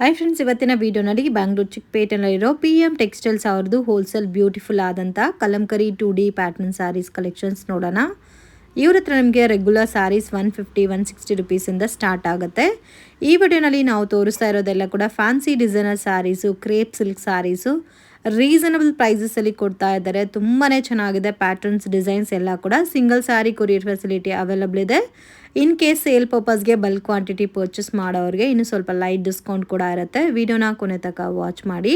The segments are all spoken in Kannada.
ಹಾಯ್ ಫ್ರೆಂಡ್ಸ್ ಇವತ್ತಿನ ವಿಡಿಯೋನಲ್ಲಿ ಬ್ಯಾಂಗ್ಳೂರು ಚಿಕ್ಕಪೇಟೆನಲ್ಲಿರೋ ಪಿ ಎಂ ಟೆಕ್ಸ್ಟೈಲ್ಸ್ ಅವ್ರದ್ದು ಹೋಲ್ಸೇಲ್ ಬ್ಯೂಟಿಫುಲ್ ಆದಂಥ kalamkari two D pattern saris collections ನೋಡೋಣ. ಇವ್ರ ಹತ್ರ ನಿಮಗೆ regular saris one fifty one sixty ರುಪೀಸಿಂದ start ಆಗುತ್ತೆ. ಈ ವಿಡಿಯೋನಲ್ಲಿ ನಾವು ತೋರಿಸ್ತಾ ಇರೋದೆಲ್ಲ ಕೂಡ fancy designer saris crepe silk saris reasonable ಪ್ರೈಸಸಲ್ಲಿ ಕೊಡ್ತಾ ಇದ್ದಾರೆ. ತುಂಬಾ ಚೆನ್ನಾಗಿದೆ ಪ್ಯಾಟರ್ನ್ಸ್ ಡಿಸೈನ್ಸ್ ಎಲ್ಲ ಕೂಡ. Single sari courier facility available ಇದೆ. ಇನ್ ಕೇಸ್ ಸೇಲ್ ಪರ್ಪಸ್ಗೆ ಬಲ್ಕ್ ಕ್ವಾಂಟಿಟಿ ಪರ್ಚೇಸ್ ಮಾಡೋರಿಗೆ ಇನ್ನು ಸ್ವಲ್ಪ ಲೈಟ್ ಡಿಸ್ಕೌಂಟ್ ಕೂಡ ಇರುತ್ತೆ. ವಿಡಿಯೋನ ಕೊನೆ ತನಕ ವಾಚ್ ಮಾಡಿ.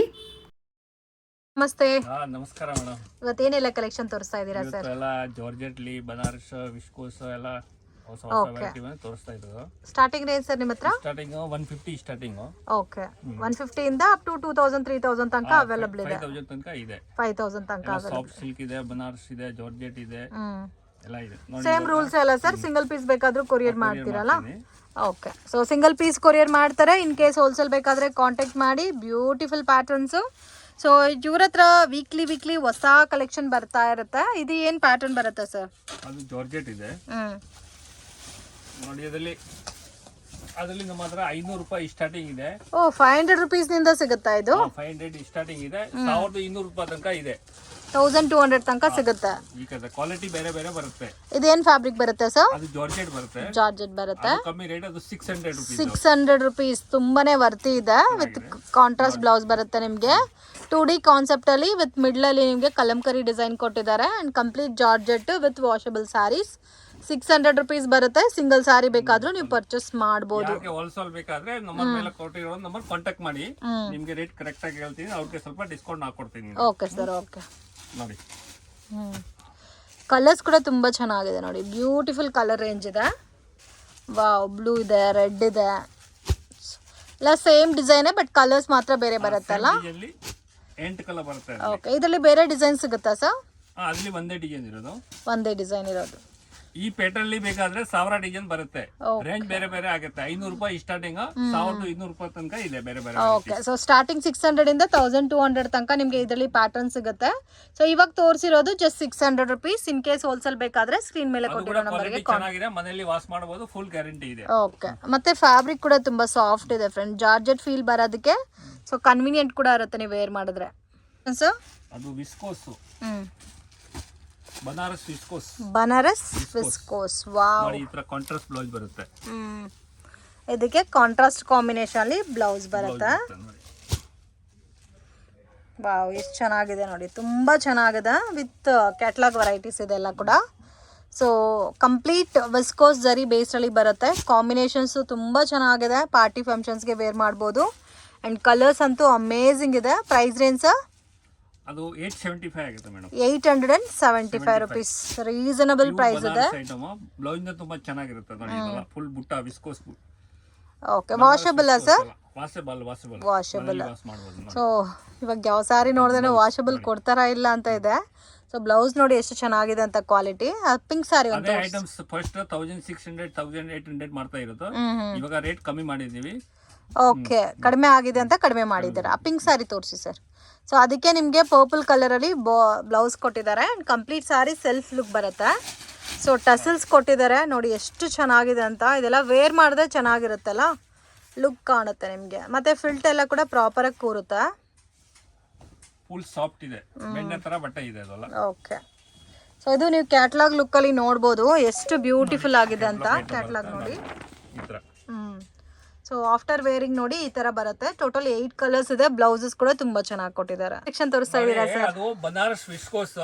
ನಮಸ್ತೆ. ಹಾ ನಮಸ್ಕಾರ ಮೇಡಮ್. ಇವತ್ತೇನೆಲ್ಲ ಕಲೆಕ್ಷನ್ ತೋರಿಸ್ತಾ ಇದ್ದೀರಾ ಸರ್? ಎಲ್ಲ ಜಾರ್ಜೆಟ್ಲಿ ಬನಾರಸ್ ವಿಸ್ಕೋಸ್ ಎಲ್ಲ ಹೊಸ ಹೊಸ. ವೆರೈಟಿ ಬಂದು ತೋರಿಸ್ತಾ ಇದ್ರು ಸ್ಟಾರ್ಟಿಂಗ್ ರೇಂಜ್ ಸರ್ ನಿಮ್ಮ ಹತ್ರ starting one fifty starting okay one ಫಿಫ್ಟಿಯಿಂದ up to two thousand three thousand ತನಕ ಅವೈಲಬಲ್ ಇದೆ. ಫೈವ್ ತೌಸಂಡ್ ತನಕ ಇದೆ. ಫೈವ್ ತೌಸಂಡ್ ತನಕ ಅವೈಲಬಲ್ ಸಾಫ್ಟ್ ಸಿಲ್ಕ್ ಇದೆ. ಬನಾರಸ್ ಇದೆ ಜಾರ್ಜೆಟ್ ಇದೆ ಹ್ಮ್ ಇದೆ. ಸೇಮ್ ರೂಲ್ಸ್ ಅಲ್ಲ ಸರ್ ಸಿಂಗಲ್ ಪೀಸ್ ಬೇಕಾದ್ರೂ ಕೊರಿಯರ್ ಮಾಡ್ತೀರಲ್ಲ? Okay so single piece courier ಮಾಡ್ತಾರೆ. ಇನ್ ಕೇಸ್ ಹೋಲ್ಸೇಲ್ ಬೇಕಾದ್ರೆ ಕಾಂಟ್ಯಾಕ್ಟ್ ಮಾಡಿ. ಬ್ಯೂಟಿಫುಲ್ ಪ್ಯಾಟರ್ನ್ಸು ಸೊ ಇವ್ರ ಹತ್ರ ವೀಕ್ಲಿ ವೀಕ್ಲಿ ಹೊಸ ಕಲೆಕ್ಷನ್ ಬರ್ತಾ ಇರುತ್ತೆ. ಇದು ಏನು ಪ್ಯಾಟರ್ನ್ ಬರುತ್ತೆ ಸರ್ ಅದು ಜಾರ್ಜೆಟ್ ಇದೆ. ನೋಡಿ ಅದರಲ್ಲಿ ಅದರಲ್ಲಿ ನಮ್ಮ ಹತ್ರ ಐನೂರು ರೂಪಾಯಿ ಸ್ಟಾರ್ಟಿಂಗ್ ಇದೆ. ಓ ಫೈವ್ ಹಂಡ್ರೆಡ್ ರುಪೀಸ್ನಿಂದ ಸಿಗುತ್ತಾ ಇದು? ಫೈವ್ ಹಂಡ್ರೆಡ್ ಸ್ಟಾರ್ಟಿಂಗ್ ಇದೆ. ಸಾವಿರದ ಇನ್ನೂರು ರೂಪಾಯಿ ತನಕ ಇದೆ. ತೌಸಂಡ್ ಟೂ ಹಂಡ್ರೆಡ್ ತನಕ ಸಿಗುತ್ತೆ. ಕ್ವಾಲಿಟಿ ಬೇರೆ ಬೇರೆ ಬರುತ್ತೆ. ಇದೇನು ಫ್ಯಾಬ್ರಿಕ್ ಬರುತ್ತೆ ಸರ್ ಜಾರ್ಜೆಟ್ ಬರುತ್ತೆ. ಜಾರ್ಜೆಟ್ ಬರುತ್ತೆ. ಕಮ್ಮಿ ರೇಟ್ ಅದು six hundred rupees six hundred rupees ತುಂಬಾನೇ ವರ್ತಿ ಇದೆ ವಿತ್ ಕಾಂಟ್ರಾಸ್ಟ್ ಬ್ಲೌಸ್ ಬರುತ್ತೆ ನಿಮಗೆ. ಟೂ ಡಿ ಕಾನ್ಸೆಪ್ಟಲ್ಲಿ ವಿತ್ ಮಿಡ್ಲಲ್ಲಿ ನಿಮಗೆ ಕಲಂಕರಿ ಡಿಸೈನ್ ಕೊಟ್ಟಿದ್ದಾರೆ and complete georgette with washable saris six hundred rupees ಬರುತ್ತೆ. ಸಿಂಗಲ್ ಸಾರಿ ಬೇಕಾದ್ರೂ ನೀವು ಪರ್ಚೇಸ್ ಮಾಡಬಹುದು ಹೋಲ್ಸೇಲ್ ಬೇಕಾದ್ರೆ ನಮ್ಮ ಮೇಲೆ ಕೊಟ್ಟಿರೋ ನಂಬರ್ ಕಾಂಟ್ಯಾಕ್ಟ್ ಮಾಡಿ. ನಿಮಗೆ ರೇಟ್ ಕರೆಕ್ಟ್ ಆಗಿ ಹೇಳ್ತೀನಿ. ಅವ್ರಿಗೆ ಸ್ವಲ್ಪ ಡಿಸ್ಕೌಂಟ್ ಹಾಕೊಡ್ತೀನಿ ಓಕೆ ಸರ್ ಓಕೆ ನೋಡಿ. ಹ್ಞೂ ಕಲರ್ಸ್ ಕೂಡ ತುಂಬ ಚೆನ್ನಾಗಿದೆ ನೋಡಿ. ಬ್ಯೂಟಿಫುಲ್ ಕಲರ್ ರೇಂಜ್ ಇದೆ. ವಾವ್ ಬ್ಲೂ ಇದೆ ರೆಡ್ ಇದೆ. ಎಲ್ಲ ಸೇಮ್ ಡಿಸೈನೇ ಬಟ್ ಕಲರ್ಸ್ ಮಾತ್ರ ಬೇರೆ ಬರುತ್ತಲ್ಲ? ಎಂಟು ಕಲರ್ ಬರುತ್ತೆ ಓಕೆ ಇದರಲ್ಲಿ ಬೇರೆ ಡಿಸೈನ್ ಸಿಗುತ್ತಾ ಸರ್ ಅಲ್ಲಿ ಒಂದೇ ಡಿಸೈನ್ ಇರೋದು. ಒಂದೇ ಡಿಸೈನ್ ಇರೋದು. ಈ ಪೇಟಲ್ಲಿ ಬೇಕಾದ್ರೆ ಸಾವಿರ ಡಿಸೈನ್ ಬರುತ್ತೆ. ರೇಂಜ್ ಬೇರೆ ಬೇರೆ ಆಗುತ್ತೆ. ಐನೂರು ರೂಪಾಯಿ ಸ್ಟಾರ್ಟಿಂಗ್ ಸಾವಿರದ ಇನ್ನೂರು ರೂಪಾಯಿ ತನಕ ಇದೆ ಬೇರೆ ಬೇರೆ okay so starting six hundred ಇಂದ ತೌಸಂಡ್ ಟೂ ಹಂಡ್ರೆಡ್ ತನಕ ನಿಮಗೆ ಇದರಲ್ಲಿ ಪ್ಯಾಟರ್ನ್ ಸಿಗುತ್ತೆ. ಸೊ ಇವಾಗ ತೋರಿಸಿರೋದು just six hundred rupees in case wholesale ಬೇಕಾದ್ರೆ ಸ್ಕ್ರೀನ್ ಮೇಲೆ ಕೊಟ್ಟಿರೋ ನಂಬರ್ಗೆ ಚೆನ್ನಾಗಿದೆ. ಮನೆಯಲ್ಲಿ ವಾಶ್ ಮಾಡಬಹುದು ಫುಲ್ ಗ್ಯಾರಂಟಿ ಇದೆ. ಓಕೆ ಮತ್ತೆ ಫ್ಯಾಬ್ರಿಕ್ ಕೂಡ ತುಂಬಾ ಸಾಫ್ಟ್ ಇದೆ ಫ್ರೆಂಡ್ ಜಾರ್ಜೆಟ್ ಫೀಲ್ ಬರೋದಕ್ಕೆ ಸೊ ಕನ್ವಿನಿಯೆಂಟ್ ಕೂಡ ಇರುತ್ತೆ ನೀವು ವೇರ್ ಮಾಡಿದ್ರೆ. ಸೊ ಅದು viscose Banaras viscose Banaras viscose wow ನೋಡಿ ಈ ತರ ಕಾಂಟ್ರಾಸ್ಟ್ ಬ್ಲೌಸ್ ಬರುತ್ತೆ. ಹ್ಮ್. ಇದಕ್ಕೆ ಕಾಂಟ್ರಾಸ್ಟ್ ಕಾಂಬಿನೇಷನ್ ಅಲ್ಲಿ ಬ್ಲೌಸ್ ಬರುತ್ತೆ. ವಾವ್ ಎಷ್ಟು ಚೆನ್ನಾಗಿದೆ ನೋಡಿ. ತುಂಬ ಚೆನ್ನಾಗಿದೆ ವಿತ್ ಕ್ಯಾಟ್ಲಾಗ್ ವೆರೈಟೀಸ್ ಇದೆ ಎಲ್ಲ ಕೂಡ. ಸೊ ಕಂಪ್ಲೀಟ್ ವಿಸ್ಕೋಸ್ ಜರಿ ಬೇಸ್ಡಲ್ಲಿ ಬರುತ್ತೆ. ಕಾಂಬಿನೇಷನ್ಸು ತುಂಬ ಚೆನ್ನಾಗಿದೆ. ಪಾರ್ಟಿ ಫಂಕ್ಷನ್ಸ್ಗೆ ವೇರ್ ಮಾಡ್ಬೋದು. ಆ್ಯಂಡ್ ಕಲರ್ಸ್ ಅಂತೂ ಅಮೇಝಿಂಗ್ ಇದೆ. ಪ್ರೈಸ್ ರೇಂಜ್ ಅದು ಏಟ್ ಸೆವೆಂಟಿ ಫೈವ್ ಆಗುತ್ತೆ madam eight hundred and seventy five rupees reasonable price ಇದೆ. ಐಟಮ್ ಬ್ಲೌಸ್ ತುಂಬಾ ಚೆನ್ನಾಗಿರುತ್ತೆ ನೋಡಿ ಫುಲ್ ಬುಟ್ಟ viscose okay washable sir? Washable washable washable so ಇವಾಗ ಯಾವ ಸಾರಿ ನೋಡಿದ್ರೆ ವಾಷಬಲ್ ಕೊಡ್ತಾರಾ ಇಲ್ಲ ಅಂತ ಇದೆ. ಸೊ ಬ್ಲೌಸ್ ನೋಡಿ ಎಷ್ಟು ಚೆನ್ನಾಗಿದೆ ಅಂತ ಕ್ವಾಲಿಟಿ ಪಿಂಕ್ ಸಾರಿ ಅದೇ items first thousand six hundred thousand eight hundred ಮಾಡ್ತಾ ಇರೋದು. ಇವಾಗ ರೇಟ್ ಕಮ್ಮಿ ಮಾಡಿದೀವಿ ಓಕೆ ಕಡಿಮೆ ಆಗಿದೆ ಅಂತ ಕಡಿಮೆ ಮಾಡಿದ್ದಾರೆ? ಆ ಪಿಂಕ್ ಸಾರಿ ತೋರಿಸಿ ಸರ್. ಸೊ ಅದಕ್ಕೆ ನಿಮಗೆ ಪರ್ಪಲ್ ಕಲರಲ್ಲಿ ಬ್ಲೌಸ್ ಕೊಟ್ಟಿದ್ದಾರೆ. And complete sari self look ಬರುತ್ತೆ. ಸೊ ಟಸಲ್ಸ್ ಕೊಟ್ಟಿದ್ದಾರೆ. ನೋಡಿ ಎಷ್ಟು ಚೆನ್ನಾಗಿದೆ ಅಂತ. ಇದೆಲ್ಲ ವೇರ್ ಮಾಡಿದ್ರೆ ಚೆನ್ನಾಗಿರುತ್ತಲ್ಲ? ಲುಕ್ ಕಾಣುತ್ತೆ ನಿಮಗೆ. ಮತ್ತು ಫಿಲ್ಟ್ ಎಲ್ಲ ಕೂಡ ಪ್ರಾಪರಾಗಿ ಕೂರುತ್ತೆ. ಫುಲ್ ಸಾಫ್ಟ್ ಇದೆ. ಬೆಣ್ಣೆ ತರ ಬಟ್ಟೆ ಇದೆ ಅದೆಲ್ಲ. ಓಕೆ ಸೊ ಇದು ನೀವು ಕ್ಯಾಟ್ಲಾಗ್ ಲುಕ್ಕಲ್ಲಿ ನೋಡ್ಬೋದು. ಎಷ್ಟು ಬ್ಯೂಟಿಫುಲ್ ಆಗಿದೆ ಅಂತ. ಕ್ಯಾಟ್ಲಾಗ್ ನೋಡಿ. ಹ್ಮ್. ಸೊ ಆಫ್ಟರ್ ವೇರಿಂಗ್ ನೋಡಿ ಈ ತರ ಬರುತ್ತೆ. ಟೋಟಲ್ ಏಟ್ ಕಲರ್ಸ್ ಇದೆ. ಬ್ಲೌಸಸ್ ಕೂಡ ತುಂಬಾ ಚೆನ್ನಾಗಿ ಕೊಟ್ಟಿದ್ದಾರೆ. ಸೆಕ್ಷನ್ ತೋರಿಸ್ತಾ ಇದ್ದೀರಾ ಸರ್? ಅದು ಬನಾರಸ್ ವಿಸ್ಕೋಸ್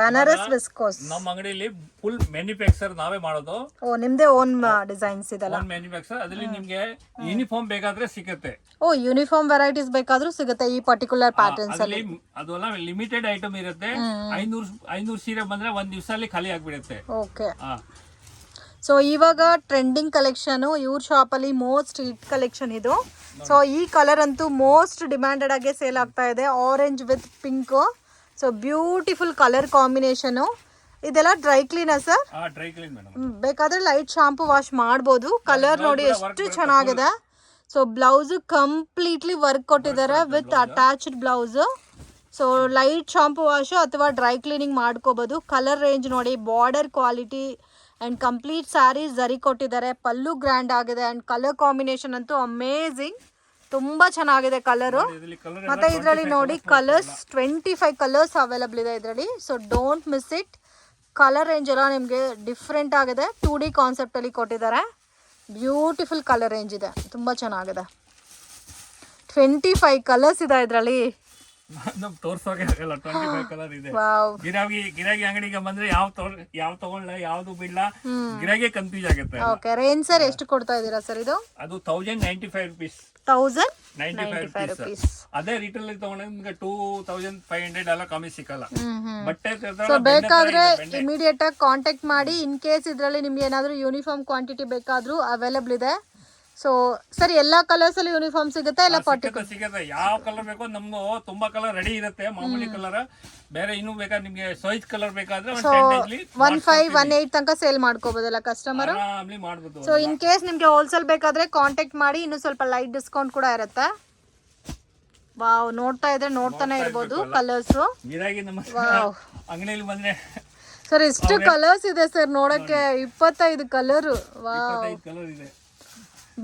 ಬನಾರಸ್ ವಿಸ್ಕೋಸ್ ನಮ್ಮ ಅಂಗಡಿಯಲ್ಲಿ ಫುಲ್ ಮ್ಯಾನುಫ್ಯಾಕ್ಚರ್ ನಾವೇ ಮಾಡೋದು. ಓ ನಿಮ್ದೇ ಓನ್ ಡಿಸೈನ್ಸ್ ಇದೆಲ್ಲ ಓನ್ ಮ್ಯಾನುಫ್ಯಾಕ್ಚರ್ ಅದರಲ್ಲಿ ನಿಮ್ಗೆ ಯೂನಿಫಾರ್ಮ್ ಬೇಕಾದ್ರೆ ಸಿಗುತ್ತೆ. ಓ ಯೂನಿಫಾರ್ಮ್ ವೆರೈಟೀಸ್ ಬೇಕಾದ್ರೂ ಸಿಗುತ್ತೆ ಈ ಪರ್ಟಿಕ್ಯುಲರ್ ಪ್ಯಾಟರ್ನ್ಸ್ ಅಲ್ಲಿ. ಅದು ಅದೆಲ್ಲ ಲಿಮಿಟೆಡ್ ಐಟಮ್ ಇರುತ್ತೆ. ಐನೂರು ಐನೂರು ಸೀರೆ ಬಂದ್ರೆ ಒಂದ್ ದಿವಸದಲ್ಲಿ ಖಾಲಿ ಆಗ್ಬಿಡುತ್ತೆ. ಓಕೆ ಹಾ. ಸೊ ಇವಾಗ ಟ್ರೆಂಡಿಂಗ್ ಕಲೆಕ್ಷನ್ ಇವ್ರ ಶಾಪಲ್ಲಿ ಮೋಸ್ಟ್ ಹಿಟ್ ಕಲೆಕ್ಷನ್ ಇದು. ಸೊ ಈ ಕಲರ್ ಅಂತೂ ಮೋಸ್ಟ್ ಡಿಮ್ಯಾಂಡೆಡ್ ಆಗಿ ಸೇಲ್ ಆಗ್ತಾ ಇದೆ. Orange with pink so beautiful colour combination ಇದೆಲ್ಲ ಡ್ರೈ ಕ್ಲೀನಾ ಸರ್ ಬೇಕಾದ್ರೆ ಲೈಟ್ ಶಾಂಪು ವಾಶ್ ಮಾಡ್ಬೋದು. ಕಲರ್ ನೋಡಿ ಎಷ್ಟು ಚೆನ್ನಾಗಿದೆ. ಸೊ ಬ್ಲೌಸ್ ಕಂಪ್ಲೀಟ್ಲಿ ವರ್ಕ್ ಕೊಟ್ಟಿದ್ದಾರೆ with attached blouse so light shampoo wash ಅಥವಾ ಡ್ರೈ ಕ್ಲೀನಿಂಗ್ ಮಾಡ್ಕೋಬೋದು. ಕಲರ್ ರೇಂಜ್ ನೋಡಿ border quality and complete sari zari ಕೊಟ್ಟಿದ್ದಾರೆ ಪಲ್ಲು ಗ್ರ್ಯಾಂಡ್ ಆಗಿದೆ ಆ್ಯಂಡ್ ಕಲರ್ ಕಾಂಬಿನೇಷನ್ ಅಂತೂ ಅಮೇಝಿಂಗ್ ತುಂಬ ಚೆನ್ನಾಗಿದೆ ಕಲರು ಮತ್ತು ಇದರಲ್ಲಿ ನೋಡಿ colours twenty five colours available ಇದೆ ಇದರಲ್ಲಿ. So don't miss it colour range ಎಲ್ಲ ನಿಮಗೆ ಡಿಫ್ರೆಂಟ್ ಆಗಿದೆ. ಟೂ ಡಿ ಕಾನ್ಸೆಪ್ಟಲ್ಲಿ ಕೊಟ್ಟಿದ್ದಾರೆ. ಬ್ಯೂಟಿಫುಲ್ ಕಲರ್ ರೇಂಜ್ ಇದೆ. ತುಂಬ ಚೆನ್ನಾಗಿದೆ. ಟ್ವೆಂಟಿ ಫೈವ್ ಕಲರ್ಸ್ ಇದೆ ಇದರಲ್ಲಿ. ನಮ್ ತೋರ್ಸೋಕೆ ಆಗಲ್ಲ ಟ್ವೆಂಟಿ ಫೈವ್ ಕಲರ್ ಇದೆ. ಗಿರಾಗಿ ಗಿರಾಗಿ ಅಂಗಡಿಗೆ ಬಂದ್ರೆ ಯಾವ ತೋರ್ ಯಾವ ತಗೊಳ್ಳ ಯಾವ್ದು ಬಿಡ್ಲ ಗಿರಾಗಿ ಕನ್ಫ್ಯೂಸ್ ಆಗುತ್ತೆ ಓಕೆ ರೇಂಜ್ ಸರ್ ಎಷ್ಟು ಕೊಡ್ತಾ ಇದ್ದೀರಾ ಸರ್ ಇದು? ಅದು thousand ninety five rupees thousand ninety five rupees ಅದೇ ರಿಟೇಲ್ ತಗೊಂಡ್ರೆ ನಿಮ್ಗೆ ಟೂ ತೌಸಂಡ್ ಫೈವ್ ಹಂಡ್ರೆಡ್ ಎಲ್ಲ ಕಮ್ಮಿ ಸಿಕ್ಕಲ್ಲ. ಬಟ್ಟೆ ಸೊ ಬೇಕಾದ್ರೆ ಇಮಿಡಿಯೇಟ್ ಆಗಿ ಕಾಂಟ್ಯಾಕ್ಟ್ ಮಾಡಿ ಇನ್ ಕೇಸ್ ಇದರಲ್ಲಿ ನಿಮ್ಗೆ ಏನಾದ್ರೂ ಯೂನಿಫಾರ್ಮ್ ಕ್ವಾಂಟಿಟಿ ಬೇಕಾದ್ರೂ ಅವೈಲೇಬಲ್ ಇದೆ. ಸೊ ಸರ್ ಎಲ್ಲಾ ಕಲರ್ಸ್ ಅಲ್ಲಿ ಯೂನಿಫಾರ್ಮ್ ಸಿಗುತ್ತೆ ಎಲ್ಲ ಫಾರ್ಟಿ ಸಿಗುತ್ತೆ ಯಾವ ಕಲರ್ ಬೇಕೋ ನಮ್ಮ ತುಂಬಾ ಕಲರ್ ರೆಡಿ ಇರುತ್ತೆ ಮಾಮೂಲಿ ಕಲರ್ ಬೇರೆ ಇನ್ನು ಬೇಕಾದ್ರೆ ನಿಮಗೆ ಸೈಜ್ ಕಲರ್ ಬೇಕಾದ್ರೆ so one five one eight ತನಕ ಸೇಲ್ ಮಾಡ್ಕೋಬೋದಲ್ಲ ಕಸ್ಟಮರ್ ಸೊ ಇನ್ ಕೇಸ್ ನಿಮ್ಗೆ ಹೋಲ್ಸೇಲ್ ಬೇಕಾದ್ರೆ ಕಾಂಟ್ಯಾಕ್ಟ್ ಮಾಡಿ ಇನ್ನು ಸ್ವಲ್ಪ ಲೈಟ್ ಡಿಸ್ಕೌಂಟ್ ಕೂಡ ಇರುತ್ತೆ? ವಾವ್ ನೋಡ್ತಾ ಇದ್ರೆ ನೋಡ್ತಾನೆ ಇರ್ಬೋದು ಕಲರ್ಸ್ ವಾವ್ ಅಂಗಡಿಯಲ್ಲಿ ಬಂದ್ರೆ ಸರ್ ಎಷ್ಟು ಕಲರ್ಸ್ ಇದೆ ಸರ್ ನೋಡಕ್ಕೆ ಇಪ್ಪತ್ತೈದು ಕಲರ್ ವಾವ್ ಕಲರ್ ಇದೆ.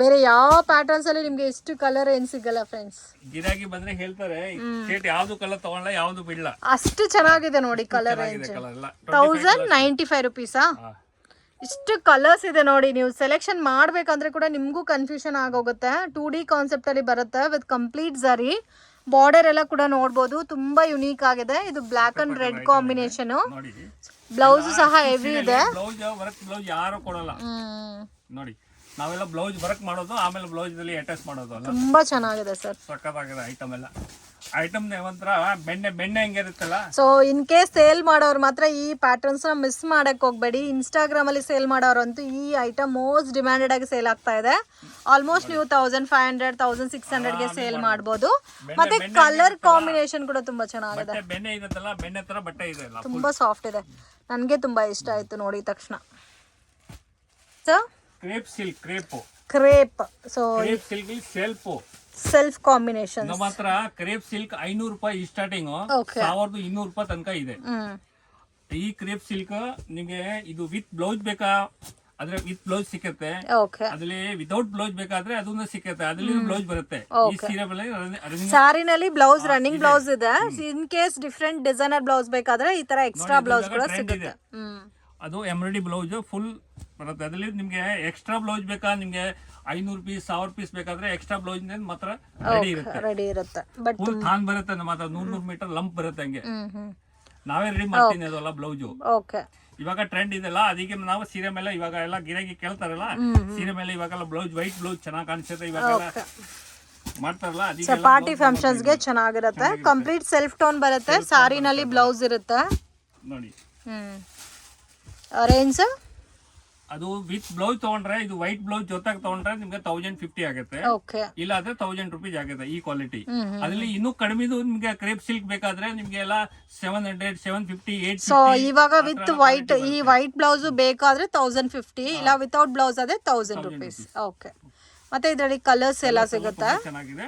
ಬೇರೆ ಯಾವ ಪ್ಯಾಟರ್ನ್ಸ್ ಅಲ್ಲಿ ನಿಮ್ಗೆ ಎಷ್ಟು ಕಲರ್ ಏನ್ ಸಿಗಲ್ಲ ಫ್ರೆಂಡ್ಸ್ ಗಿರಾಗಿ ಬಂದ್ರೆ ಹೇಳ್ತಾರೆ ಶೇಟ್ ಯಾವ್ದು ಕಲರ್ ತಗೊಳ್ಳ ಯಾವ್ದು ಬಿಡ್ಲ. ಅಷ್ಟು ಚೆನ್ನಾಗಿದೆ ನೋಡಿ colour range thousand ninety five ರುಪೀಸಾ ಇಷ್ಟು ಕಲರ್ಸ್ ಇದೆ ನೋಡಿ ನೀವು. ಸೆಲೆಕ್ಷನ್ ಮಾಡ್ಬೇಕಂದ್ರೆ ಕೂಡ ನಿಮಗೂ ಕನ್ಫ್ಯೂಷನ್ ಆಗೋಗುತ್ತೆ. ಟೂ ಡಿ ಕಾನ್ಸೆಪ್ಟ್ ಅಲ್ಲಿ ಬರುತ್ತೆ ವಿತ್ ಕಂಪ್ಲೀಟ್ ಸರಿ ಬಾರ್ಡರ್ ಎಲ್ಲ ಕೂಡ ನೋಡ್ಬೋದು. ತುಂಬಾ ಯುನೀಕ್ ಆಗಿದೆ. ಇದು black and red combination blouse ಸಹ ಹೆವಿ ಇದೆ. ನೋಡಿ. ನಾವೆಲ್ಲ ಬ್ಲೌಸ್ ವರ್ಕ್ ಮಾಡೋದು ಆಮೇಲೆ ಬ್ಲೌಸ್ ಅಲ್ಲಿ ಅಟ್ಯಾಚ್ ಮಾಡೋದು ಅಲ್ಲ? ತುಂಬಾ ಚೆನ್ನಾಗಿದೆ ಸರ್ ಸಕ್ಕತ್ತಾಗಿದೆ ಐಟಮ್ ಎಲ್ಲ. ಐಟಮ್ ಒಂಥರ ಬೆಣ್ಣೆ ಬೆಣ್ಣೆ ಹೆಂಗಿರುತ್ತಲ್ಲ ಸೊ ಇನ್ ಕೇಸ್ ಸೇಲ್ ಮಾಡೋರು ಮಾತ್ರ ಈ ಪ್ಯಾಟರ್ನ್ಸ್ನ ಮಿಸ್ ಮಾಡಕ್ ಹೋಗ್ಬೇಡಿ. ಇನ್ಸ್ಟಾಗ್ರಾಮ್ ಅಲ್ಲಿ ಸೇಲ್ ಮಾಡೋರಂತೂ ಈ ಐಟಮ್ ಮೋಸ್ಟ್ ಡಿಮ್ಯಾಂಡೆಡ್ ಆಗಿ ಸೇಲ್ ಆಗ್ತಾ ಇದೆ. ಆಲ್ಮೋಸ್ಟ್ ನೀವು thousand five hundred thousand six ಹಂಡ್ರೆಡ್ಗೆ sale ಮಾಡಬಹುದು ಮತ್ತೆ ಕಲರ್ ಕಾಂಬಿನೇಷನ್ ಕೂಡ ತುಂಬಾ ಚೆನ್ನಾಗಿದೆ. ಬೆಣ್ಣೆ ಇರುತ್ತಲ್ಲ ಬೆಣ್ಣೆ ತರ ಬಟ್ಟೆ ಇದೆ ತುಂಬಾ ಸಾಫ್ಟ್ ಇದೆ. ನನಗೆ ತುಂಬಾ ಇಷ್ಟ ಆಯ್ತು ನೋಡಿದ ತಕ್ಷಣ. So crepe silk crepe crepe so crepe silk self self combination ನಮ್ಮ ಹತ್ರ ಕ್ರೇಪ್ ಸಿಲ್ಕ್ ಐನೂರು ರೂಪಾಯಿ ಸ್ಟಾರ್ಟಿಂಗ್. ಸಾವಿರದ ಇನ್ನೂರು ರೂಪಾಯಿ ತನಕ ಇದೆ. ಈ ಕ್ರೇಪ್ ಸಿಲ್ಕ್ ನಿಮಗೆ ಇದು ವಿತ್ ಬ್ಲೌಸ್ ಬೇಕಾ? ಅದ್ರೆ ವಿತ್ ಬ್ಲೌಸ್ ಸಿಕ್ಕತ್ತೆ. ಅದ್ರಲ್ಲಿ ವಿತೌಟ್ ಬ್ಲೌಸ್ ಬೇಕಾದ್ರೆ ಅದನ್ನ ಸಿಕ್ಕತ್ತೆ. ಅದ್ರಲ್ಲಿ ಬ್ಲೌಸ್ ಬರುತ್ತೆ. ಈ ಸೀರೆ ಮೇಲೆ ಅದರಿಂದ ಸ್ಯಾರಿನಲ್ಲಿ ಬ್ಲೌಸ್ ರನ್ನಿಂಗ್ ಬ್ಲೌಸ್ ಇದೆ. In case different designer blouse ಬೇಕಾದ್ರೆ ಈ ತರ ಎಕ್ಸ್ಟ್ರಾ ಬ್ಲೌಸ್ ಕೂಡ ಸಿಗುತ್ತೆ ಅದು ಎಂಬ್ರಾಯ್ಡಿ ಬ್ಲೌಸ್ ಫುಲ್ ಬರುತ್ತೆ. ಅದರಲ್ಲಿ ನಿಮ್ಗೆ ಎಕ್ಸ್ಟ್ರಾ ಬ್ಲೌಸ್ ಬೇಕಾ? ನಿಮ್ಗೆ ಐನೂರು ಪೀಸ್ ಸಾವಿರ ಪೀಸ್ ಬೇಕಾದ್ರೆ ಎಕ್ಸ್ಟ್ರಾ ಬ್ಲೌಸ್ ಮಾತ್ರ ರೆಡಿ ಇರುತ್ತೆ. ರೆಡಿ ಇರುತ್ತೆ. ಬಟ್ ಫುಲ್ ಥಾನ್ ಬರುತ್ತೆ ನಮ್ಮ ಮಾತ್ರ ನೂರ್ ನೂರ್ ಮೀಟರ್ ಲಂಪ್ ಬರುತ್ತೆ ಹಂಗೆ. ನಾವೇ ರೆಡಿ ಮಾಡ್ತೀನಿ ಅದಲ್ಲ ಬ್ಲೌಸು ಓಕೆ. ಇವಾಗ ಟ್ರೆಂಡ್ ಇದೆಲ್ಲ ಅದಕ್ಕೆ ನಾವು ಸೀರೆ ಮೇಲೆ ಇವಾಗ ಎಲ್ಲ ಗಿರಾಕಿ ಕೇಳ್ತಾರಲ್ಲ ಸೀರೆ ಮೇಲೆ ಇವಾಗೆಲ್ಲ ಬ್ಲೌಸ್ ವೈಟ್ ಬ್ಲೌಸ್ ಚೆನ್ನಾಗಿ ಕಾಣಿಸುತ್ತೆ ಇವಾಗ ಮಾಡ್ತಾರಲ್ಲ ಅದಕ್ಕೆ ಪಾರ್ಟಿ ಫಂಕ್ಷನ್ಸ್ಗೆ ಚೆನ್ನಾಗಿರುತ್ತೆ. ಕಂಪ್ಲೀಟ್ ಸೆಲ್ಫ್ ಟೋನ್ ಬರುತ್ತೆ. ಸಾರಿನಲ್ಲಿ ಬ್ಲೌಸ್ ಇರುತ್ತೆ. ನೋಡಿ. ಹ್ಮ್. ರೇಂಜ್ ಅದು ವಿತ್ ಬ್ಲೌಸ್ ತಗೊಂಡ್ರೆ ಇದು ವೈಟ್ ಬ್ಲೌಸ್ ಜೊತೆಗೆ ತಗೊಂಡ್ರೆ ನಿಮ್ಗೆ ತೌಸಂಡ್ ಫಿಫ್ಟಿ ಆಗುತ್ತೆ. ಇಲ್ಲ ಅಂದ್ರೆ ತೌಸಂಡ್ ರುಪೀಸ್ ಆಗುತ್ತೆ ಈ ಕ್ವಾಲಿಟಿ. ಅದ್ರಲ್ಲಿ ಇನ್ನೂ ಕಡಿಮೆದು ನಿಮ್ಗೆ ಕ್ರೇಪ್ ಸಿಲ್ಕ್ ಬೇಕಾದ್ರೆ ನಿಮ್ಗೆ ಎಲ್ಲ seven hundred seven fifty eight so ಇವಾಗ ವಿತ್ ವೈಟ್ ಈ ವೈಟ್ ಬ್ಲೌಸ್ ಬೇಕಾದ್ರೆ ತೌಸಂಡ್ ಫಿಫ್ಟಿ ಇಲ್ಲ ವಿತೌಟ್ ಬ್ಲೌಸ್ ಅದೇ ತೌಸಂಡ್ ರುಪೀಸ್ ಓಕೆ ಮತ್ತೆ ಇದರಲ್ಲಿ ಕಲರ್ಸ್ ಎಲ್ಲ ಸಿಗುತ್ತೆ?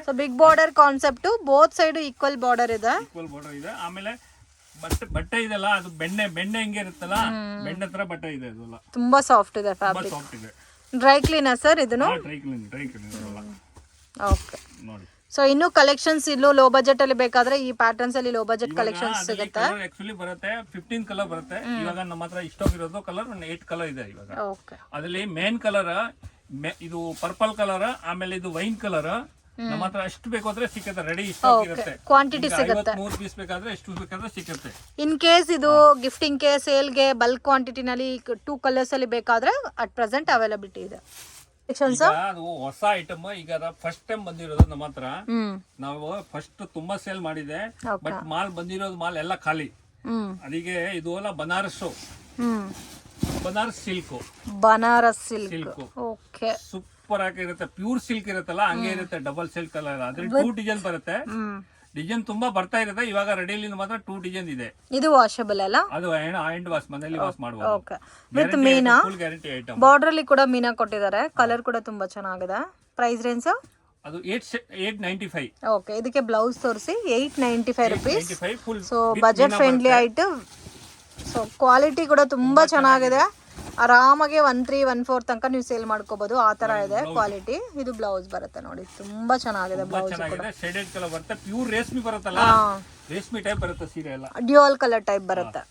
So big border concept both side equal border ಇದೆ. ಈಕ್ವಲ್ ಬಾರ್ಡರ್ ಇದೆ. ಆಮೇಲೆ ಬಟ್ಟೆ ಬಟ್ಟೆ ಇದೆಲ್ಲ ಅದು ಬೆಣ್ಣೆ ಬೆಣ್ಣೆ ಹೆಂಗೆ ಇರುತ್ತಲ್ಲ ಬೆಣ್ಣೆ ತರ ಬಟ್ಟೆ ಇದೆ ಅದೆಲ್ಲ. ತುಂಬಾ ಸಾಫ್ಟ್ ಇದೆ ಫ್ಯಾಬ್ರಿಕ್ ಸಾಫ್ಟ್ ಇದೆ. ಡ್ರೈ ಕ್ಲೀನಾ ಸರ್ ಇದನ್ನು? Dry clean dry clean okay ನೋಡಿ. ಸೊ ಇನ್ನು ಕಲೆಕ್ಷನ್ಸ್ ಇಲ್ಲೂ ಲೋ ಬಜೆಟ್ ಅಲ್ಲಿ ಬೇಕಾದ್ರೆ ಈ ಪ್ಯಾಟರ್ನ್ಸ್ ಅಲ್ಲಿ ಲೋ ಬಜೆಟ್ ಕಲೆಕ್ಷನ್ಸ್ ಸಿಗುತ್ತೆ. ಆಕ್ಚುಲಿ ಬರುತ್ತೆ ಫಿಫ್ಟೀನ್ ಕಲರ್ ಬರುತ್ತೆ. ಇವಾಗ ನಮ್ಮ ಹತ್ರ ಇಷ್ಟೊಂದು ಇರೋದು ಕಲರ್ ಏಟ್ ಕಲರ್ ಇದೆ ಇವಾಗ. ಓಕೆ ಅದ್ರಲ್ಲಿ ಮೇನ್ ಕಲರ್ ಇದು ಪರ್ಪಲ್ ಕಲರ್ ಆಮೇಲೆ ಇದು ವೈನ್ ಕಲರ್ ನಮ್ಮ ಹತ್ರ ಎಷ್ಟು ಬೇಕು ಅಂದ್ರೆ ಸಿಕ್ಕತ್ತೆ ರೆಡಿ ಇರುತ್ತೆ ಕ್ವಾಂಟಿಟಿ ಸಿಗುತ್ತೆ. ಮೂರ್ ಪೀಸ್ ಬೇಕಾದ್ರೆ ಎಷ್ಟು ಬೇಕಾದ್ರೆ ಸಿಕ್ಕತ್ತೆ. ಇನ್ ಕೇಸ್ ಇದು ಗಿಫ್ಟಿಂಗ್ ಕೇಸ್ ಸೇಲ್ಗೆ ಬಲ್ಕ್ ಕ್ವಾಂಟಿಟಿನಲ್ಲಿ ಟೂ ಕಲರ್ಸ್ ಅಲ್ಲಿ ಬೇಕಾದ್ರೆ ಅಟ್ ಪ್ರೆಸೆಂಟ್ ಅವೈಲಬಿಲಿಟಿ ಇದೆ. ಅದು ಹೊಸ ಐಟಮ್ ಈಗ ಫಸ್ಟ್ ಟೈಮ್ ಬಂದಿರೋದು ನಮ್ಮ ಹತ್ರ. ನಾವು ಫಸ್ಟ್ ತುಂಬಾ ಸೇಲ್ ಮಾಡಿದೆ ಬಟ್ ಮಾಲ್ ಬಂದಿರೋದು ಮಾಲ್ ಎಲ್ಲ ಖಾಲಿ. ಅದಕ್ಕೆ ಇದು ಎಲ್ಲ Banaras Banaras silk Banaras silk silk okay super ಆಗಿ ಇರುತ್ತೆ ಪ್ಯೂರ್ ಸಿಲ್ಕ್ ಇರುತ್ತಲ್ಲ ಹಂಗೆ ಇರುತ್ತೆ ಡಬಲ್ ಸಿಲ್ಕ್ ಕಲರ್ ಅದ್ರಲ್ಲಿ ಟೂ ಡಿಸೈನ್ ಬರುತ್ತೆ. ಡಿಸೈನ್ ತುಂಬಾ ಬರ್ತಾ ಇರುತ್ತೆ ಇವಾಗ ರೆಡಿಲಿ ಮಾತ್ರ ಟೂ ಡಿಸೈನ್ ಇದೆ. ಇದು ವಾಷಬಲ್ ಅಲ್ಲ? ಅದು ಹ್ಯಾಂಡ್ ವಾಶ್ ಮನೆಯಲ್ಲಿ ವಾಶ್ ಮಾಡಬಹುದು ಓಕೆ. ವಿತ್ ಮೀನಾ? ಗ್ಯಾರಂಟಿ ಐಟಮ್ ಬಾರ್ಡರ್ ಅಲ್ಲಿ ಕೂಡ ಮೀನಾ ಕೊಟ್ಟಿದ್ದಾರೆ ಕಲರ್ ಕೂಡ ತುಂಬಾ ಚೆನ್ನಾಗಿದೆ. ಪ್ರೈಸ್ ರೇಂಜ್ ಅದು eight eight ninety five okay ಇದಕ್ಕೆ ಬ್ಲೌಸ್ ತೋರಿಸಿ eight ninety five rupees full so budget friendly ಆಯ್ತು ಸೊ ಕ್ವಾಲಿಟಿ ಕೂಡ ತುಂಬಾ ಚೆನ್ನಾಗಿದೆ. ಆರಾಮಾಗಿ ಒನ್ ತ್ರೀ ಒನ್ ಫೋರ್ ತನಕ ನೀವು ಸೇಲ್ ಮಾಡ್ಕೋಬಹುದು ಆ ತರ ಇದೆ ಕ್ವಾಲಿಟಿ ಇದು ಬ್ಲೌಸ್ ಬರುತ್ತೆ ನೋಡಿ. ತುಂಬಾ ಚೆನ್ನಾಗಿದೆ ಬ್ಲೌಸ್ ಚೆನ್ನಾಗಿದೆ. ಶೇಡೆಡ್ ಕಲರ್ ಬರುತ್ತೆ. ಪ್ಯೂರ್ ರೇಷ್ಮೆ ಬರುತ್ತಲ್ಲ? ರೇಷ್ಮೆ ಟೈಪ್ ಬರುತ್ತೆ ಸೀರೆ ಎಲ್ಲ. ಡ್ಯೂಯಲ್ ಕಲರ್ ಟೈಪ್ ಬರುತ್ತೆ.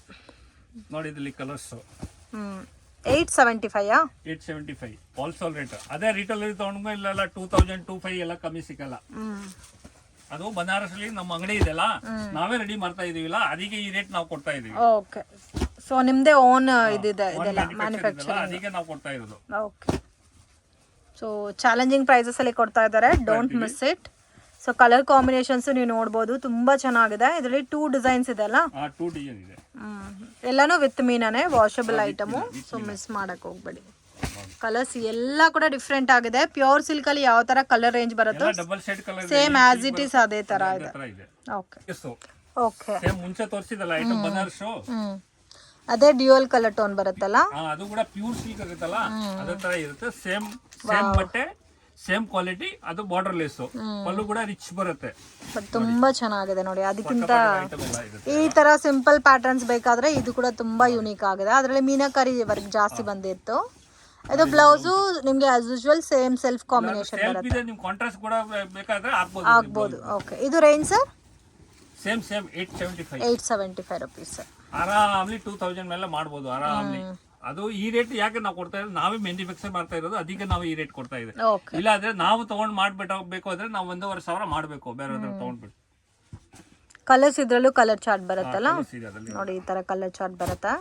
ನೋಡಿ ಇಲ್ಲಿ colours hmm. Eight seventy five eight seventy five wholesale rate ಅದೇ ರಿಟೇಲ್ ತಗೊಂಡ್ಮೇಲೆ ಇಲ್ಲೆಲ್ಲ ಟೂ ತೌಸಂಡ್ ಟೂ ಫೈವ್ ಎಲ್ಲ ಕಮ್ಮಿ ಸಿಗಲ್ಲ. ಅದು ಬನಾರಸ್ ಅಲ್ಲಿ ನಮ್ಮ ಅಂಗಡಿ ಇದೆಲ್ಲ ನಾವೇ ರೆಡಿ ಮಾಡ್ತಾ ಇದೀವಿಲ್ಲ ಅದಕ್ಕೆ ಈ ರೇಟ್ ನಾವು ಕೊಡ್ತಾ ಇದೀವಿ. ಓಕೆ ಸೊ ನಿಮ್ದೇ ಓನ್ ಇದಿದೆ ಇದೆಲ್ಲ ಮ್ಯಾನುಫ್ಯಾಕ್ಚರಿಂಗ್ ಇದೆಲ್ಲ, ಅದಕ್ಕೆ ನಾವು ಕೊಡ್ತಾ ಇರೋದು. ಓಕೆ ಸೊ ಚಾಲೆಂಜಿಂಗ್ ಪ್ರೈಸಸ್ ಅಲ್ಲಿ ಕೊಡ್ತಾ ಇದ್ದಾರೆ. Don't miss it so colour combinations ನೀವು ನೋಡ್ಬೋದು. ತುಂಬಾ ಚೆನ್ನಾಗಿದೆ. ಇದರಲ್ಲಿ ಟೂ ಡಿಸೈನ್ಸ್ ಇದೆ ಅಲ್ಲ? ಟೂ ಡಿಸೈನ್ ಇದೆ. ಎಲ್ಲಾನು ವಿತ್ ಮೀನಾನೆ ವಾಷಬಲ್ ಐಟಮು ಸೊ ಮಿಸ್ ಮಾಡಕ್ ಹೋಗ್ಬೇಡಿ. ಕಲರ್ಸ್ ಎಲ್ಲ ಕೂಡ ಡಿಫ್ರೆಂಟ್ ಆಗಿದೆ. ಪ್ಯೂರ್ ಸಿಲ್ಕ್ ಅಲ್ಲಿ ಯಾವ ತರ ಕಲರ್ ರೇಂಜ್ ಬರುತ್ತೋ ಸೇಮ್ ಆಸ್ ಇಟ್ ಇಸ್ ಅದೇ ತರ ಇದೆ. ಓಕೆ ಓಕೆ ಮುಂಚೆ ತೋರಿಸಿದಲ್ಲ ಐಟಮ್ ಬನಾರಸ್ ಹ್ಮ್. ಅದೇ ಡ್ಯೂಯಲ್ ಕಲರ್ ಟೋನ್ ಬರುತ್ತಲ್ಲ? ಅದು ಕೂಡ ಪ್ಯೂರ್ ಸಿಲ್ಕ್ ಆಗುತ್ತಲ್ಲ? ಅದೇ ತರ ಇರುತ್ತೆ. ಸೇಮ್ ಸೇಮ್ ಬಟ್ಟೆ ಸೇಮ್ ಕ್ವಾಲಿಟಿ ಅದು ಬಾರ್ಡರ್ ಲೆಸ್ ಪಲ್ಲು ಕೂಡ ರಿಚ್ ಬರುತ್ತೆ. ಬಟ್ ತುಂಬಾ ಚೆನ್ನಾಗಿದೆ ನೋಡಿ. ಅದಕ್ಕಿಂತ ಐಟಮ್ ಎಲ್ಲ ಇರುತ್ತೆ ಈ ತರ ಸಿಂಪಲ್ ಪ್ಯಾಟರ್ನ್ಸ್ ಬೇಕಾದ್ರೆ ಇದು ಕೂಡ ತುಂಬಾ ಯುನೀಕ್ ಆಗಿದೆ. ಅದರಲ್ಲಿ ಮೀನಾಕರಿ ವರ್ಕ್ ಜಾಸ್ತಿ ಬಂದಿತ್ತು. ಇದು ಬ್ಲೌಸು ನಿಮ್ಗೆ as usual same self combination ಬರುತ್ತೆ. ಇದೆ ನಿಮ್ ಕಾಂಟ್ರಾಸ್ಟ್ ಕೂಡ ಬೇಕಾದ್ರೆ ಹಾಕ್ಬೋದು ಆಗ್ಬೋದು. ಓಕೆ ಇದು range sir same same eight seventy five eight seventy five rupees ಆರಾಮ್ಲಿ two thousand ಮೇಲೆ ಮಾಡ್ಬೋದು ಆರಾಮ್ಲಿ. ಅದು ಈ ರೇಟ್ ಯಾಕೆ ನಾವು ಕೊಡ್ತಾ ಇರೋದು? ನಾವೇ ಮ್ಯಾನುಫ್ಯಾಕ್ಚರ್ ಮಾಡ್ತಾ ಇರೋದು ಅದಕ್ಕೆ ನಾವು ಈ ರೇಟ್ ಕೊಡ್ತಾ ಇದ್ದೀವಿ ಇಲ್ಲ ಅಂದ್ರೆ ನಾವು ತಗೊಂಡ್ ಮಾಡ್ಬಿಟ್ಟು ಹೋಗ್ಬೇಕು ಅಂದ್ರೆ ನಾವು ಒಂದೂವರೆ ಸಾವಿರ ಮಾಡ್ಬೇಕು ಬೇರೆ ತಗೊಂಡ್ಬಿಟ್ಟು. ಕಲರ್ಸ್ ಇದ್ರಲ್ಲೂ ಕಲರ್ ಚಾರ್ಟ್ ಬರುತ್ತಲ್ಲ? ಇದೆ. ನೋಡಿ ಈ ತರ ಕಲರ್ ಚಾರ್ಟ್ ಬರುತ್ತಾ?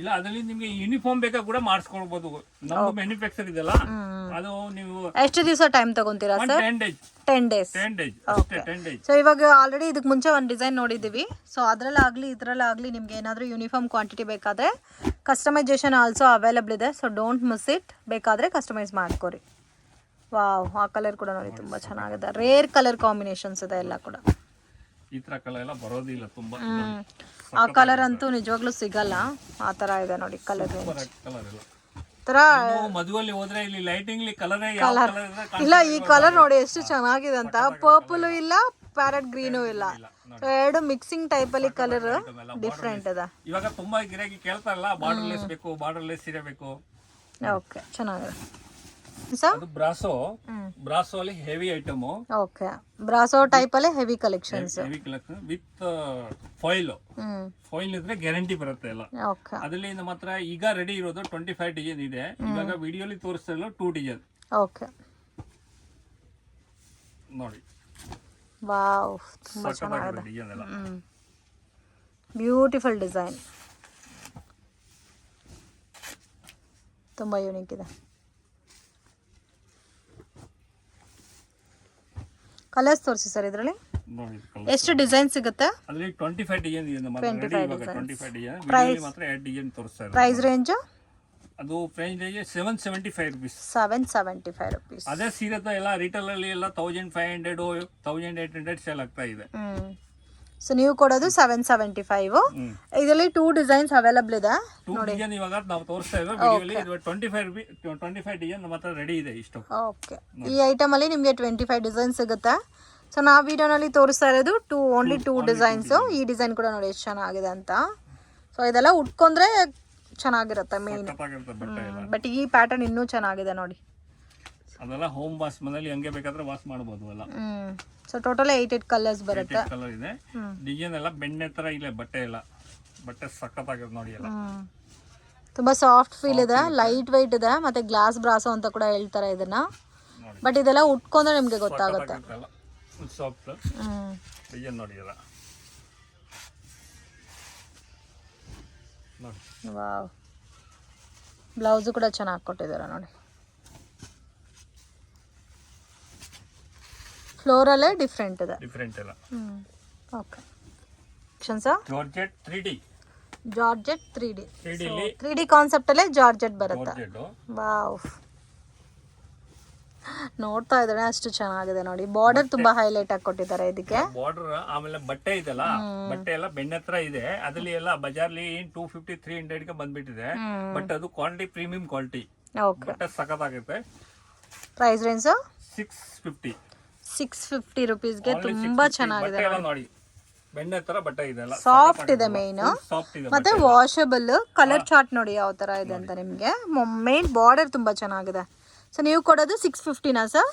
ಇಲ್ಲ ಅದರಲ್ಲಿ ನಿಮಗೆ ಯೂನಿಫಾರ್ಮ್ ಬೇಕಾ ಕೂಡ ಮಾಡಿಸ್ಕೊಳ್ಬಹುದು ನಮ್ಮ ಮ್ಯಾನುಫ್ಯಾಕ್ಚರ್ ಇದೆಲ್ಲ ಅದು ನೀವು ಎಷ್ಟು ದಿವಸ time ತಗೊಂತೀರಾ sir ten days ten days ten so ಇವಾಗ ಆಲ್ರೆಡಿ ಇದಕ್ಕೆ ಮುಂಚೆ ಒಂದು ಡಿಸೈನ್ ನೋಡಿದ್ದೀವಿ. ಸೊ ಅದರಲ್ಲಾಗಲಿ ಇದರಲ್ಲಾಗಲಿ ನಿಮ್ಗೆ ಏನಾದರೂ ಯೂನಿಫಾರ್ಮ್ ಕ್ವಾಂಟಿಟಿ ಬೇಕಾದರೆ ಕಸ್ಟಮೈಸೇಷನ್ ಆಲ್ಸೋ ಅವೈಲಬಲ್ ಇದೆ. ಸೊ ಡೋಂಟ್ ಮಿಸ್ ಇಟ್ ಬೇಕಾದರೆ ಕಸ್ಟಮೈಸ್ ಮಾಡ್ಕೊರಿ. ವಾವ್ ಆ ಕಲರ್ ಕೂಡ ನೋಡಿ ತುಂಬ ಚೆನ್ನಾಗಿದೆ. ರೇರ್ ಕಲರ್ ಕಾಂಬಿನೇಷನ್ಸ್ ಇದೆ ಎಲ್ಲ ಕೂಡ. ಈ ತರ ಕಲರ್ ಎಲ್ಲ ಬರೋದಿಲ್ಲ ತುಂಬಾ. ಆ ಕಲರ್ ಅಂತೂ ನಿಜವಾಗ್ಲೂ ಸಿಗಲ್ಲ. ಆ ತರ ಇದೆ ನೋಡಿ ಕಲರ್ ಕಲರ್ ಎಲ್ಲ. ಮದುವೆಯಲ್ಲಿ ಹೋದ್ರೆ ಇಲ್ಲಿ ಲೈಟಿಂಗ್ ಕಲರ್ ಇಲ್ಲ ಈ ಕಲರ್ ನೋಡಿ ಎಷ್ಟು ಚೆನ್ನಾಗಿದೆ ಅಂತ. ಪರ್ಪಲ್ ಇಲ್ಲ ಪ್ಯಾರಟ್ ಗ್ರೀನು ಇಲ್ಲ. ಎರಡು ಮಿಕ್ಸಿಂಗ್ ಟೈಪ್ ಅಲ್ಲಿ ಕಲರ್ ಡಿಫ್ರೆಂಟ್ ಅದ ಇವಾಗ ತುಂಬಾ ಗಿರಾಕಿ ಕೇಳ್ತಾರಲ್ಲ ಬಾರ್ಡರ್ ಲೆಸ್ ಬೇಕು ಬಾರ್ಡರ್ ಲೆಸ್ ಸೀರೆ ಓಕೆ ಚೆನ್ನಾಗಿದೆ. ಅದು ಬ್ರಾಸೋ ಬ್ರಾಸೋ ಅಲ್ಲಿ heavy item okay brasso type ಅಲ್ಲಿ heavy collections heavy collection with foil foil ಇದ್ರೆ ಗ್ಯಾರಂಟಿ ಬರುತ್ತೆ ಎಲ್ಲ. ಓಕೆ ಅದರಲ್ಲಿ ನಮ್ಮ ಹತ್ರ ಈಗ ರೆಡಿ ಇರೋದು ಟ್ವೆಂಟಿ ಫೈವ್ ಡಿಸೈನ್ ಇದೆ ಇವಾಗ ವಿಡಿಯೋಲಿ ತೋರಿಸ್ತಾ ಇಲ್ಲ ಟೂ ಡಿಸೈನ್ ಓಕೆ ನೋಡಿ. ವಾವ್ ತುಂಬಾ ಚೆನ್ನಾಗಿದೆ. ಬ್ಯೂಟಿಫುಲ್ ಡಿಸೈನ್ ತುಂಬಾ ಯೂನಿಕ್ ಇದೆ. ಕಲರ್ಸ್ ತೋರಿಸಿ ಸರ್ ಇದರಲ್ಲಿ. ಎಷ್ಟು ಡಿಸೈನ್ ಸಿಗುತ್ತೆ? Twenty five design price range ಅದು price range seven seventy five rupees seven seventy five rupees ಅದೇ ಸೀರೆ ಎಲ್ಲ ರಿಟೇಲ್ ಅಲ್ಲಿ ಎಲ್ಲ thousand five hundred thousand eight hundred sale ಆಗ್ತಾ ಇದೆ. ಸೊ ನೀವು ಕೊಡೋದು ಸೆವೆನ್ ಸೆವೆಂಟಿ ಫೈವ್ ಇದರಲ್ಲಿ ಟೂ ಡಿಸೈನ್ಸ್ ಅವೈಲಬಲ್ ಇದೆ. ನೋಡಿ. ಇವಾಗ ನಾವು ತೋರಿಸ್ತಾ ಇರೋ ವಿಡಿಯೋಲಿ ಇದು twenty five twenty five design ನಮ್ಮ ಹತ್ರ ರೆಡಿ ಇದೆ ಇಷ್ಟು. ಓಕೆ ಈ ಐಟಮಲ್ಲಿ ನಿಮಗೆ ಟ್ವೆಂಟಿ ಫೈವ್ ಡಿಸೈನ್ ಸಿಗುತ್ತೆ. ಸೊ ನಾವು ವಿಡಿಯೋನಲ್ಲಿ ತೋರಿಸ್ತಾ ಇರೋದು ಟೂ ಓನ್ಲಿ ಟೂ ಡಿಸೈನ್ಸ್ ಈ ಡಿಸೈನ್ ಕೂಡ ನೋಡಿ ಎಷ್ಟು ಚೆನ್ನಾಗಿದೆ ಅಂತ. ಸೊ ಇದೆಲ್ಲ ಉಟ್ಕೊಂಡ್ರೆ ಚೆನ್ನಾಗಿರುತ್ತೆ ಮೇನ್ ಬಟ್ ಈ ಪ್ಯಾಟರ್ನ್ ಇನ್ನೂ ಚೆನ್ನಾಗಿದೆ ನೋಡಿ. ಅದೆಲ್ಲ ಹೋಮ್ ವಾಶ್ ಮನೇಲಿ ಹಂಗೆ ಬೇಕಾದ್ರೆ ವಾಶ್ ಮಾಡಬಹುದು ಅಲ್ಲ so total eight eight colours ಬರುತ್ತೆ? ಕಲರ್ ಇದೆ. ಡಿಸೈನ್ ಎಲ್ಲ ಬೆಣ್ಣೆ ತರ ಇಲ್ಲ ಬಟ್ಟೆ ಎಲ್ಲ. ಬಟ್ಟೆ ಸಖತ್ತಾಗಿರುತ್ತೆ ನೋಡಿ ಎಲ್ಲ. ತುಂಬಾ ಸಾಫ್ಟ್ ಫೀಲ್ ಇದೆ ಲೈಟ್ ವೈಟ್ ಇದೆ ಮತ್ತೆ ಗ್ಲಾಸ್ ಬ್ರಾಸೋ ಅಂತ ಕೂಡ ಹೇಳ್ತಾರೆ ಇದನ್ನ. ಬಟ್ ಇದೆಲ್ಲ ಉಟ್ಕೊಂಡ್ರೆ ನಿಮಗೆ ಗೊತ್ತಾಗುತ್ತೆ. ಬ್ಲೌಸ್ ಸಾಫ್ಟ್ ಹ್ಮ್. ಡಿಸೈನ್ ನೋಡಿ ಎಲ್ಲ. ನೋಡಿ. ವಾವ್ ಬ್ಲೌಸು ಕೂಡ ಚೆನ್ನಾಗಿ ಕೊಟ್ಟಿದ್ದಾರೆ ನೋಡಿ. ಫ್ಲೋರಲ್ಲೇ ಡಿಫ್ರೆಂಟ್ ಇದೆ. ಡಿಫ್ರೆಂಟ್ ಎಲ್ಲ. ಹ್ಞೂ okay sir georgette three D georgette three D three ಡಿಲಿ three D ಕಾನ್ಸೆಪ್ಟಲ್ಲೇ ಜಾರ್ಜೆಟ್ ಬರುತ್ತೆ. ವಾವ್ ನೋಡ್ತಾ ಇದ್ರೆ ಅಷ್ಟು ಚೆನ್ನಾಗಿದೆ ನೋಡಿ. ಬಾರ್ಡರ್ ತುಂಬಾ ಹೈಲೈಟ್ ಆಗಿ ಕೊಟ್ಟಿದ್ದಾರೆ ಇದಕ್ಕೆ. ಬಾರ್ಡರ್ ಆಮೇಲೆ ಬಟ್ಟೆ ಇದೆಲ್ಲ ಬಟ್ಟೆ ಎಲ್ಲ ಬೆಣ್ಣೆ ಹತ್ರ ಇದೆ. ಅದ್ರಲ್ಲಿ ಎಲ್ಲ ಬಜಾರ್ಲಿ ಟೂ ಫಿಫ್ಟಿ ತ್ರೀ ಹಂಡ್ರೆಡ್ಗೆ ಬಂದ್ಬಿಟ್ಟಿದೆ. ಬಟ್ ಅದು ಕ್ವಾಲಿಟಿ ಪ್ರೀಮಿಯಂ ಕ್ವಾಲಿಟಿ ಓಕೆ ಆಗುತ್ತೆ price range six fifty six fifty ರುಪೀಸ್ಗೆ ತುಂಬಾ ಚೆನ್ನಾಗಿದೆ ನೋಡಿ. ಬೆಣ್ಣೆ ತರ ಬಟ್ಟೆ ಇದೆ ಸಾಫ್ಟ್ ಇದೆ ಮೇನ್ ಮತ್ತೆ ವಾಷಬಲ್ ಕಲರ್ ಚಾರ್ಟ್ ನೋಡಿ ಯಾವ ತರ ಇದೆ ಅಂತ ನಿಮ್ಗೆ. ಮೇನ್ ಬಾರ್ಡರ್ ತುಂಬಾ ಚೆನ್ನಾಗಿದೆ. ಸೊ ನೀವು ಕೊಡೋದು ಸಿಕ್ಸ್ ಫಿಫ್ಟಿನಾ ಸರ್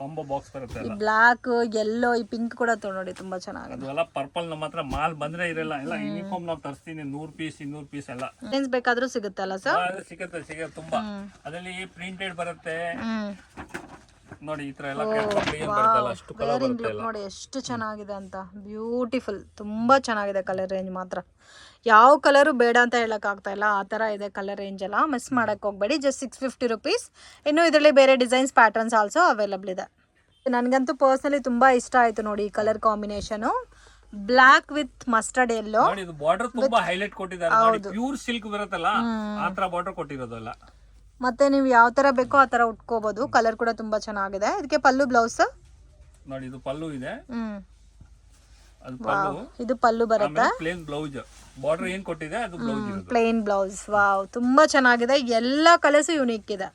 ಕಾಂಬೋ ಬಾಕ್ಸ್ ಬರುತ್ತೆ ಈ ಬ್ಲಾಕ್ ಎಲ್ಲೋ ಈ ಪಿಂಕ್ ಕೂಡ ನೋಡಿ ತುಂಬಾ ಚೆನ್ನಾಗಿದೆ. ಅದೆಲ್ಲ ಪರ್ಪಲ್ ನಮ್ಮ ಹತ್ರ ಮಾಲ್ ಬಂದ್ರೆ ಇರಲ್ಲ. ಎಲ್ಲ ಯೂನಿಫಾರ್ಮ್ ನಾವು ತರಿಸ್ತೀನಿ. ನೂರು ಪೀಸ್ ಇನ್ನೂರ್ ಪೀಸ್ ಎಲ್ಲ. ಡಿಸೈನ್ಸ್ ಬೇಕಾದ್ರೂ ಸಿಗುತ್ತಲ್ಲ ಸರ್ ಸಿಗುತ್ತೆ ಸಿಗುತ್ತೆ ತುಂಬಾ. ಅದರಲ್ಲಿ ಪ್ರಿಂಟೆಡ್ ಬರುತ್ತೆ. ನೋಡಿ ಈ ತರ ಎಲ್ಲ ಪ್ಲೇನ್ ಅಷ್ಟು ಕಲರ್ ಬರುತ್ತೆ ನೋಡಿ ಎಷ್ಟು ಚೆನ್ನಾಗಿದೆ ಅಂತ. ಬ್ಯೂಟಿಫುಲ್ ತುಂಬಾ ಚೆನ್ನಾಗಿದೆ ಕಲರ್ ರೇಂಜ್ ಮಾತ್ರ. ಯಾವ ಕಲರು ಬೇಡ ಅಂತ ಹೇಳಕ್ ಆಗ್ತಾ ಇಲ್ಲ. ಆ ತರ ಇದೆ ಕಲರ್ ರೇಂಜ್ ಎಲ್ಲ. ಮಿಸ್ ಮಾಡಕ್ ಹೋಗ್ಬೇಡಿ. ಜಸ್ಟ್ ಸಿಕ್ಸ್ ಫಿಫ್ಟಿ ರುಪೀಸ್ ಇನ್ನು ಇದರಲ್ಲಿ ಬೇರೆ ಡಿಸೈನ್ಸ್ ಪ್ಯಾಟರ್ನ್ಸ್ ಆಲ್ಸೋ ಅವೈಲಬಲ್ ಇದೆ. ನನಗಂತೂ ಪರ್ಸನಲಿ ತುಂಬಾ ಇಷ್ಟ ಆಯ್ತು ನೋಡಿ ಈ colour combination black with mustard yellow border ತುಂಬಾ ಹೈಲೈಟ್ ಕೊಟ್ಟಿದ್ದಾರೆ. ಪ್ಯೂರ್ ಸಿಲ್ಕ್ ಬರುತ್ತಲ್ಲ ಆ ತರ ಬಾರ್ಡರ್ ಕೊಟ್ಟಿರೋದಲ್ಲ. ಮತ್ತೆ ನೀವು ಯಾವ ತರ ಬೇಕೋ ಆ ಥರ ಉಟ್ಕೋಬೋದು. ಕಲರ್ ಕೂಡ ತುಂಬಾ ಚೆನ್ನಾಗಿದೆ. ಇದಕ್ಕೆ ಪಲ್ಲು ಬ್ಲೌಸ್ ನೋಡಿ ಇದು ಪಲ್ಲು ಇದೆ. ಅದು ಪಲ್ಲು. ಇದು ಪಲ್ಲು ಬರುತ್ತೆ? ಪ್ಲೇನ್ ಬ್ಲೌಸ್ ಬಾರ್ಡರ್ ಏನ್ ಕೊಟ್ಟಿದೆ ಅದು ಬ್ಲೌಸ್ ಪ್ಲೇನ್ ಬ್ಲೌಸ್ ವಾವ್ ತುಂಬಾ ಚೆನ್ನಾಗಿದೆ. ಎಲ್ಲ ಕಲರ್ಸು ಯುನೀಕ್ ಇದೆ.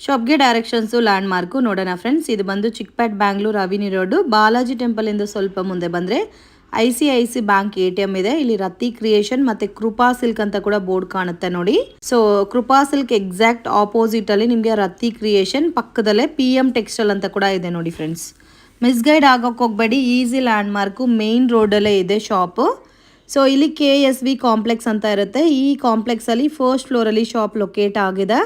ಶಾಪ್ಗೆ ಡೈರೆಕ್ಷನ್ಸು ಲ್ಯಾಂಡ್ ಮಾರ್ಕು ನೋಡೋಣ ಫ್ರೆಂಡ್ಸ್ ಇದು ಬಂದು Chickpet Bangalore avenue road Balaji temple ಇಂದ ಸ್ವಲ್ಪ ಮುಂದೆ ಬಂದರೆ I C I C bank A T M ಇದೆ. ಇಲ್ಲಿ ರತಿ ಕ್ರಿಯೇಷನ್ ಮತ್ತೆ ಕೃಪಾ ಸಿಲ್ಕ್ ಅಂತ ಕೂಡ ಬೋರ್ಡ್ ಕಾಣುತ್ತೆ ನೋಡಿ. So Krupa silk exact opposite ಅಲ್ಲಿ ನಿಮಗೆ ರತಿ ಕ್ರಿಯೇಷನ್, ಪಕ್ಕದಲ್ಲೇ ಪಿ ಎಂ ಟೆಕ್ಸ್ಟೈಲ್ ಅಂತ ಕೂಡ ಇದೆ ನೋಡಿ ಫ್ರೆಂಡ್ಸ್. ಮಿಸ್ಗೈಡ್ ಆಗೋಕೆ ಹೋಗ್ಬೇಡಿ, ಈಸಿ ಲ್ಯಾಂಡ್ ಮಾರ್ಕ್ ಮೇನ್ ರೋಡಲ್ಲೇ ಇದೆ ಶಾಪ್ ಸೊ ಇಲ್ಲಿ ಕೆ ಎಸ್ ವಿ ಕಾಂಪ್ಲೆಕ್ಸ್ ಅಂತ ಇರುತ್ತೆ. ಈ ಕಾಂಪ್ಲೆಕ್ಸ್ ಅಲ್ಲಿ ಫಸ್ಟ್ ಫ್ಲೋರ್ ಅಲ್ಲಿ ಶಾಪ್ ಲೊಕೇಟ್ ಆಗಿದೆ.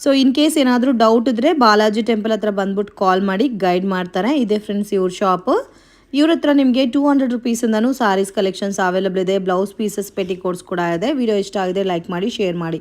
ಸೊ ಇನ್ ಕೇಸ್ ಏನಾದರೂ ಡೌಟ್ ಇದ್ರೆ ಬಾಲಾಜಿ ಟೆಂಪಲ್ ಹತ್ರ ಬಂದ್ಬಿಟ್ಟು ಕಾಲ್ ಮಾಡಿ ಗೈಡ್ ಮಾಡ್ತಾರೆ. ಇದೆ ಫ್ರೆಂಡ್ಸ್ ಇವ್ರ ಶಾಪು ಇವ್ರ ಹತ್ರ ನಿಮಗೆ ಟೂ ಹಂಡ್ರೆಡ್ ರುಪೀಸಿಂದನೂ ಸಾರೀಸ್ ಕಲೆಕ್ಷನ್ಸ್ ಅವೈಲಬಲ್ ಇದೆ. ಬ್ಲೌಸ್ ಪೀಸಸ್ ಪೆಟಿ ಕೋಡ್ಸ್ ಕೂಡ ಇದೆ. ವಿಡಿಯೋ ಇಷ್ಟ ಆಗಿದೆ ಲೈಕ್ ಮಾಡಿ ಶೇರ್ ಮಾಡಿ.